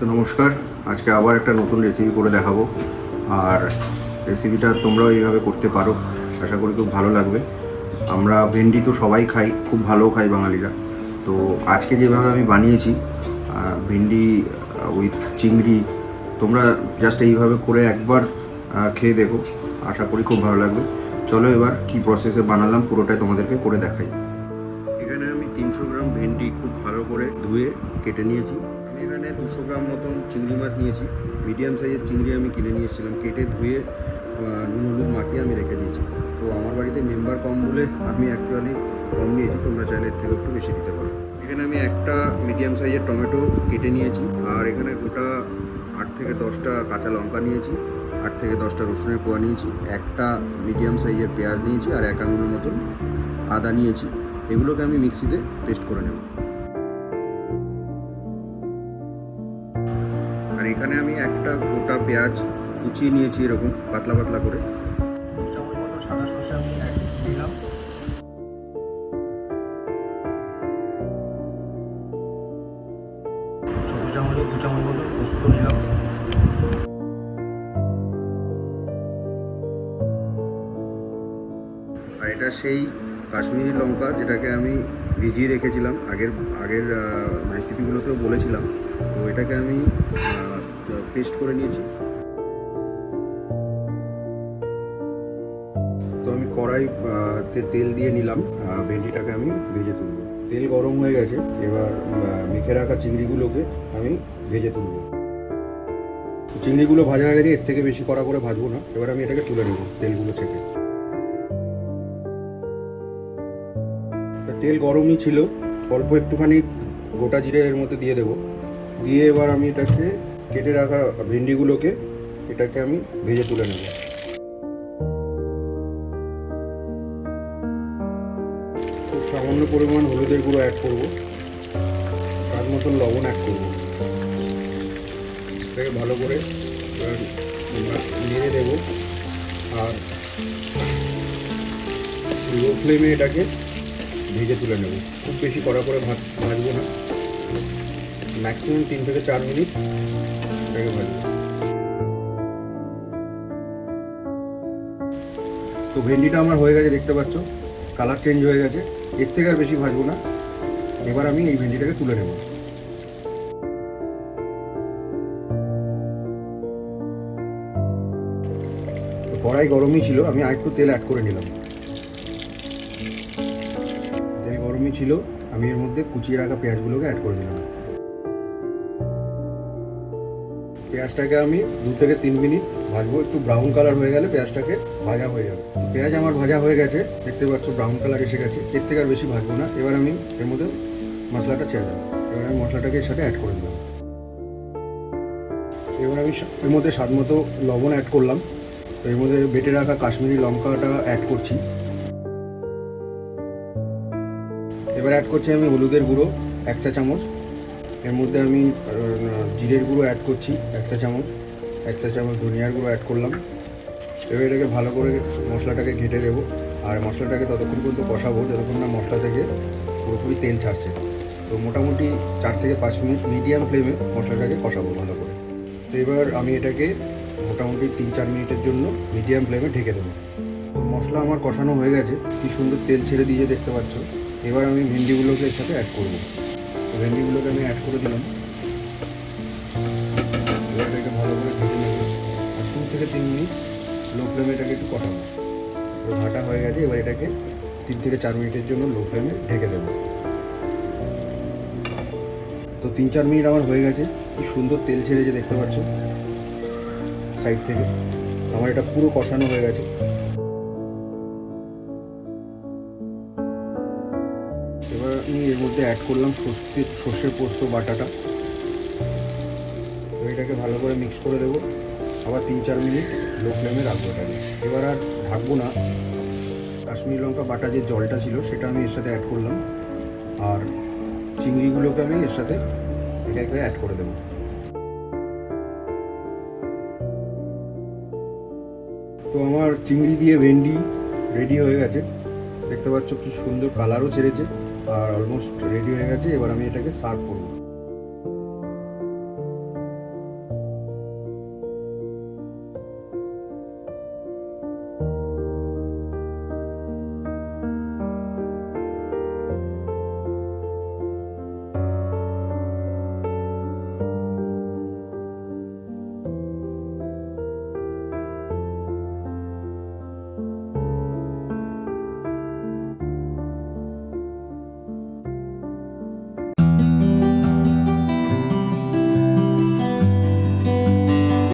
তো নমস্কার। আজকে আবার একটা নতুন রেসিপি করে দেখাবো। আর রেসিপিটা তোমরাও এইভাবে করতে পারো। আশা করি খুব ভালো লাগবে। আমরা ভেন্ডি তো সবাই খাই, খুব ভালো খাই বাঙালিরা। তো আজকে যেভাবে আমি বানিয়েছি ভেন্ডি উইথ চিংড়ি, তোমরা জাস্ট এইভাবে করে একবার খেয়ে দেখো। আশা করি খুব ভালো লাগবে। চলো এবার কি প্রসেসে বানালাম, পুরোটাই তোমাদেরকে করে দেখাই। এখানে আমি তিনশো গ্রাম ভেন্ডি খুব ভালো করে ধুয়ে কেটে নিয়েছি। এখানে দুশো গ্রাম মতন চিংড়ি মাছ নিয়েছি। মিডিয়াম সাইজের চিংড়ি আমি কিনে নিয়ে এসেছিলাম। কেটে ধুয়ে নুন, হলুদ মাখিয়ে আমি রেখে দিয়েছি। তো আমার বাড়িতে মেম্বার কম বলে আমি অ্যাকচুয়ালি কম নিয়েছি। তোমরা চাইলে থেকে একটু বেশি দিতে পারো। এখানে আমি একটা মিডিয়াম সাইজের টমেটো কেটে নিয়েছি। আর এখানে গোটা আট থেকে দশটা কাঁচা লঙ্কা নিয়েছি। আট থেকে দশটা রসুনের কোয়া নিয়েছি। একটা মিডিয়াম সাইজের পেঁয়াজ নিয়েছি। আর এক আঙুলের মতন আদা নিয়েছি। এগুলোকে আমি মিক্সিতে পেস্ট করে নেব। এখানে আমি একটা গোটা পেঁয়াজ কুচিয়ে নিয়েছি এরকম পাতলা পাতলা করে। চামচ মতো সাদা সর্ষে আমি দিলাম। ছোট চামচে দু চামচ মতো পোস্ত নিলাম। আর এটা সেই কাশ্মীরি লঙ্কা যেটাকে আমি ভিজিয়ে রেখেছিলাম, আগের আগের রেসিপিগুলোতেও বলেছিলাম, তো এটাকে আমি পেস্ট করে নিয়েছি। তো আমি কড়াই তেল দিয়ে নিলাম ভেন্ডিটাকে আমি ভেজে তুলব। তেল গরম হয়ে গেছে, এবার মেখে রাখা চিংড়িগুলোকে আমি ভেজে তুলব। চিংড়িগুলো ভাজা হয়ে গেছে, এর থেকে বেশি কড়া করে ভাজবো না, এবার আমি এটাকে তুলে নেব, তেলগুলো তেল গরমই ছিল, অল্প একটুখানি গোটা জিরে এর মধ্যে দিয়ে দেবো। দিয়ে এবার আমি এটাকে কেটে রাখা ভেন্ডিগুলোকে, এটাকে আমি ভেজে তুলে নেব। খুব সামান্য পরিমাণ হলুদের গুঁড়ো অ্যাড করব। তার মতন লবণ অ্যাড করব। এটাকে ভালো করে নেড়ে দেবো। আর লো ফ্লেমে এটাকে ভেজে তুলে নেব। খুব বেশি কড়া করে ভাজ ভাজবো না। ম্যাক্সিমাম তিন থেকে চার মিনিট এটাকে ভাজবো। তো ভেন্ডিটা আমার হয়ে গেছে, দেখতে পাচ্ছ। কালার চেঞ্জ হয়ে গেছে। এর থেকে আর বেশি ভাজবো না। এবার আমি এই ভেন্ডিটাকে তুলে নেব। কড়াই গরমই ছিল, আমি আরেকটু তেল অ্যাড করে নিলাম। তেল ছিল, আমি এর মধ্যে কুচিয়ে রাখা পেঁয়াজগুলোকে অ্যাড করে দিলাম। পেঁয়াজটাকে আমি দু থেকে তিন মিনিট ভাজবো, একটু ব্রাউন কালার হয়ে গেলে পেঁয়াজটাকে ভাজা হয়ে যাবে। পেঁয়াজ আমার ভাজা হয়ে গেছে, দেখতে পাচ্ছ ব্রাউন কালার এসে গেছে, এর থেকে আর বেশি ভাজবো না। এবার আমি এর মধ্যে মশলাটা ছেড়ে দেবো। এবার আমি মশলাটাকে এর সাথে অ্যাড করে দিলাম। এবার আমি এর মধ্যে স্বাদ মতো লবণ অ্যাড করলাম। তো এর মধ্যে বেটে রাখা কাশ্মীরি লঙ্কাটা অ্যাড করছি। এবার অ্যাড করছি আমি হলুদের গুঁড়ো, এক চা চামচ। এর মধ্যে আমি জিরের গুঁড়ো অ্যাড করছি, এক চা চামচ। এক চা চামচ ধনিয়ার গুঁড়ো অ্যাড করলাম। এবার এটাকে ভালো করে মশলাটাকে ঘেটে দেবো। আর মশলাটাকে ততক্ষণ পর্যন্ত কষাবো, যতক্ষণ না মশলা থেকে পুরোপুরি তেল ছাড়ছে। তো মোটামুটি চার থেকে পাঁচ মিনিট মিডিয়াম ফ্লেমে মশলাটাকে কষাবো ভালো করে। তো এবার আমি এটাকে মোটামুটি তিন চার মিনিটের জন্য মিডিয়াম ফ্লেমে ঢেকে দেবো। মশলা আমার কষানো হয়ে গেছে। কি সুন্দর তেল ছেড়ে দিয়ে দেখতে পাচ্ছ? এবার আমি ভেন্ডিগুলোকে এর সাথে অ্যাড করব। ভেন্ডিগুলোকে আমি অ্যাড করে দিলাম। এবার এটাকে ভালো করে ভেজে নেব আর দু থেকে তিন মিনিট লো ফ্লেমে এটাকে একটু কষাবো। তো হয়ে গেছে, এবার এটাকে তিন থেকে চার মিনিটের জন্য লো ফ্লেমে ঢেকে দেবো। তো তিন চার মিনিট আমার হয়ে গেছে। কি সুন্দর তেল ছেড়েছে, দেখতে পাচ্ছ? সাইড থেকে। আমার এটা পুরো কষানো হয়ে গেছে। আমি এর মধ্যে অ্যাড করলাম সর্ষে, সর্ষের পোস্ত, বাটাটা। এটাকে ভালো করে মিক্স করে দেবো। আবার তিন চার মিনিট লো ফ্লেমে রাখব এটাকে। এবার আর ঢাকবো না। কাশ্মীর লঙ্কা বাটা যে জলটা ছিল, সেটা আমি এর সাথে অ্যাড করলাম। আর চিংড়িগুলোকে আমি এর সাথে এটাকে অ্যাড করে দেবো। তো আমার চিংড়ি দিয়ে ভেন্ডি রেডি হয়ে গেছে। দেখতে পাচ্ছ কি সুন্দর কালারও ছেড়েছে। আর অলমোস্ট রেডি হয়ে গেছে এবার আমি এটাকে সার্ভ করব।